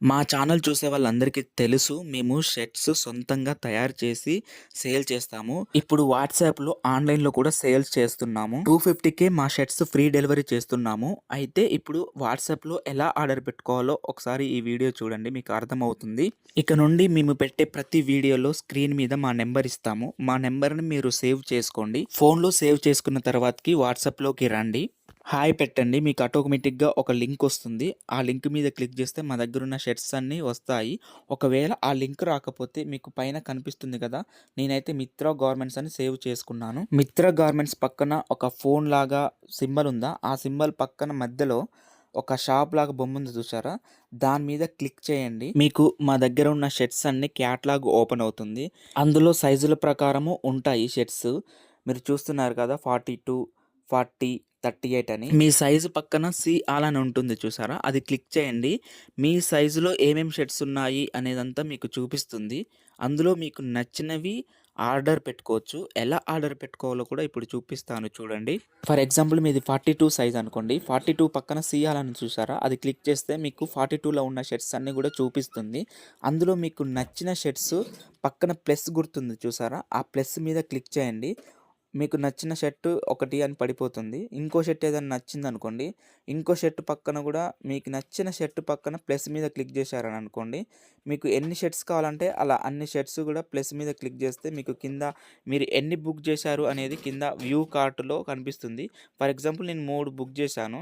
మా ఛానల్ చూసే వాళ్ళందరికీ తెలుసు. మేము షర్ట్స్ సొంతంగా తయారు చేసి సేల్ చేస్తాము. ఇప్పుడు వాట్సాప్‌లో, ఆన్‌లైన్‌లో కూడా సేల్స్ చేస్తున్నాము. 250కే మా షర్ట్స్ ఫ్రీ డెలివరీ చేస్తున్నాము. అయితే ఇప్పుడు వాట్సాప్‌లో ఎలా ఆర్డర్ పెట్టుకోవాలో ఒకసారి ఈ వీడియో చూడండి. మీకు అర్థమవుతుంది. ఇక నుండి మేము పెట్టే ప్రతి వీడియోలో స్క్రీన్ మీద మా నెంబర్ ఇస్తాము. మా నెంబర్‌ని మీరు సేవ్ చేసుకోండి. ఫోన్‌లో సేవ్ చేసుకున్న తర్వాతకి వాట్సాప్‌లోకి రండి. హాయ్ పెట్టండి. మీకు ఆటోమేటిక్‌గా ఒక లింక్ వస్తుంది. ఆ లింక్ మీద క్లిక్ చేస్తే మా దగ్గర ఉన్న షర్ట్స్ అన్నీ వస్తాయి. ఒకవేళ ఆ లింక్ రాకపోతే మీకు పైన కనిపిస్తుంది కదా! నేనైతే మిత్ర గార్మెంట్స్ అని సేవ్ చేసుకున్నాను. మిత్ర గార్మెంట్స్ పక్కన ఒక ఫోన్ లాగా సింబల్ ఉందా? ఆ సింబల్ పక్కన మధ్యలో ఒక షాప్ లాగా బొమ్మ ఉంది చూసారా? దాని మీద క్లిక్ చేయండి. మీకు మా దగ్గర ఉన్న షర్ట్స్ అన్ని క్యాట్లాగ్ ఓపెన్ అవుతుంది. అందులో సైజుల ప్రకారము ఉంటాయి షర్ట్స్. మీరు చూస్తున్నారు కదా! ఫార్టీ టూ 42, 40, 38 అని. మీ సైజు పక్కన సి అని ఉంటుంది చూసారా? అది క్లిక్ చేయండి. మీ సైజులో ఏమేం షర్ట్స్ ఉన్నాయి అనేదంతా మీకు చూపిస్తుంది. అందులో మీకు నచ్చినవి ఆర్డర్ పెట్టుకోవచ్చు. ఎలా ఆర్డర్ పెట్టుకోవాలో కూడా ఇప్పుడు చూపిస్తాను చూడండి. ఫర్ ఎగ్జాంపుల్ మీది 42 సైజ్ అనుకోండి. 42 పక్కన సీయాలని చూసారా? అది క్లిక్ చేస్తే మీకు 42లో ఉన్న షర్ట్స్ అన్నీ కూడా చూపిస్తుంది. అందులో మీకు నచ్చిన షర్ట్స్ పక్కన ప్లస్ గుర్తుంది చూసారా? ఆ ప్లస్ మీద క్లిక్ చేయండి. మీకు నచ్చిన షర్టు ఒకటి అని పడిపోతుంది. ఇంకో షర్ట్ ఏదైనా నచ్చింది అనుకోండి ఇంకో షర్ట్ పక్కన కూడా మీకు నచ్చిన షర్ట్ పక్కన ప్లస్ మీద క్లిక్ చేశారని అనుకోండి. మీకు ఎన్ని షర్ట్స్ కావాలంటే అలా అన్ని షర్ట్స్ కూడా ప్లస్ మీద క్లిక్ చేస్తే మీకు కింద మీరు ఎన్ని బుక్ చేశారు అనేది కింద వ్యూ కార్ట్‌లో కనిపిస్తుంది. ఫర్ ఎగ్జాంపుల్ నేను మూడు బుక్ చేశాను.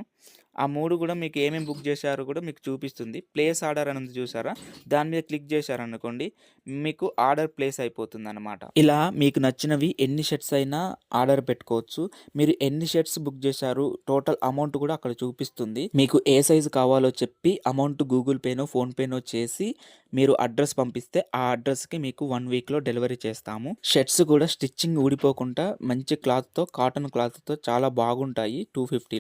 ఆ మూడు కూడా మీకు ఏమేమి బుక్ చేశారో కూడా మీకు చూపిస్తుంది. ప్లేస్ ఆర్డర్ అనేది చూసారా? దాని మీద క్లిక్ చేశారనుకోండి. మీకు ఆర్డర్ ప్లేస్ అయిపోతుంది అనమాట ఇలా మీకు నచ్చినవి ఎన్ని షర్ట్స్ అయినా ఆర్డర్ పెట్టుకోవచ్చు. మీరు ఎన్ని షర్ట్స్ బుక్ చేశారు, టోటల్ అమౌంట్ కూడా అక్కడ చూపిస్తుంది. మీకు ఏ సైజ్ కావాలో చెప్పి అమౌంట్ గూగుల్ పేనో, ఫోన్‌పేనో చేసి మీరు అడ్రస్ పంపిస్తే ఆ అడ్రస్‌కి మీకు వన్ వీక్‌లో డెలివరీ చేస్తాము. షర్ట్స్ కూడా స్టిచ్చింగ్ ఊడిపోకుండా మంచి క్లాత్‌తో కాటన్ క్లాత్‌తో చాలా బాగుంటాయి 250